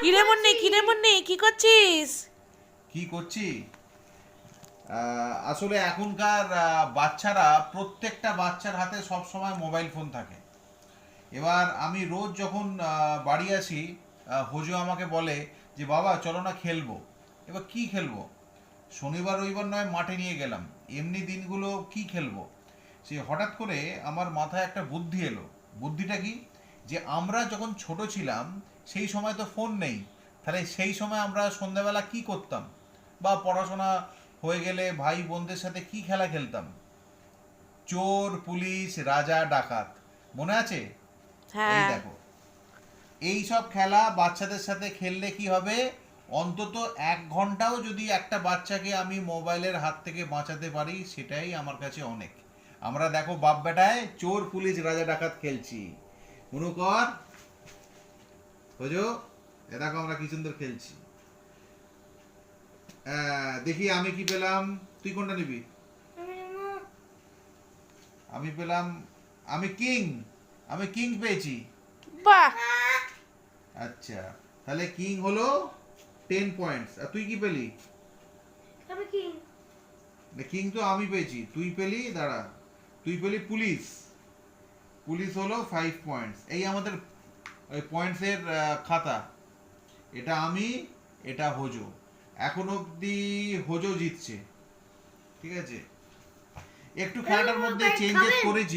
কিরে মুন্নি কিরে মুন্নি, কি করছিস? কি করছি? আসলে এখনকার বাচ্চারা, প্রত্যেকটা বাচ্চার হাতে সব সময় মোবাইল ফোন থাকে। এবার আমি রোজ যখন বাড়ি আসি হোজো আমাকে বলে যে, বাবা, চলো না খেলব। এবার কি খেলব? শনিবার, রবিবার নয়, মাঠে নিয়ে গেলাম। এমনি দিনগুলো কি খেলব? সে হঠাৎ করে আমার মাথায় একটা বুদ্ধি এলো। বুদ্ধিটা কি? যে আমরা যখন ছোট ছিলাম সেই সময় তো ফোন নেই। তাহলে সেই সময় আমরা সন্ধ্যাবেলা কি করতাম? বা পড়াশোনা হয়ে গেলে ভাই বোনদের সাথে কি খেলা খেলতাম? চোর পুলিশ রাজা ডাকাত। মনে আছে? এই হ্যাঁ দেখো। এই সব খেলা বাচ্চাদের সাথে খেললে কি হবে? অন্তত এক ঘন্টাও যদি একটা বাচ্চাকে আমি মোবাইলের হাত থেকে বাঁচাতে পারি সেটাই আমার কাছে অনেক। আমরা দেখো বাপ বেটায় চোর পুলিশ রাজা ডাকাত খেলছি। মনে কর। বুঝো এ আমরা কি সুন্দর খেলছি। দেখি আমি কি পেলাম। তুই কোনটা নিবি? আমি পেলাম আমি কিং। আমি কিং পেয়েছি। বাহ! আচ্ছা তাহলে কিং হলো টেন পয়েন্টস আর তুই কি পেলি? আমি কি। কিং তো আমি পেয়েছি। তুই পেলি দাঁড়া। তুই পেলি পুলিশ। পুলিশ হলো ফাইভ পয়েন্টস এই আমাদের ওই পয়েন্টসের খাতা। এটা আমি এটা হোজো। এখন অবধি হোজো জিতছে। ঠিক আছে? একটু খেলাটার মধ্যে খাবেন? চেঞ্জেস করেছি।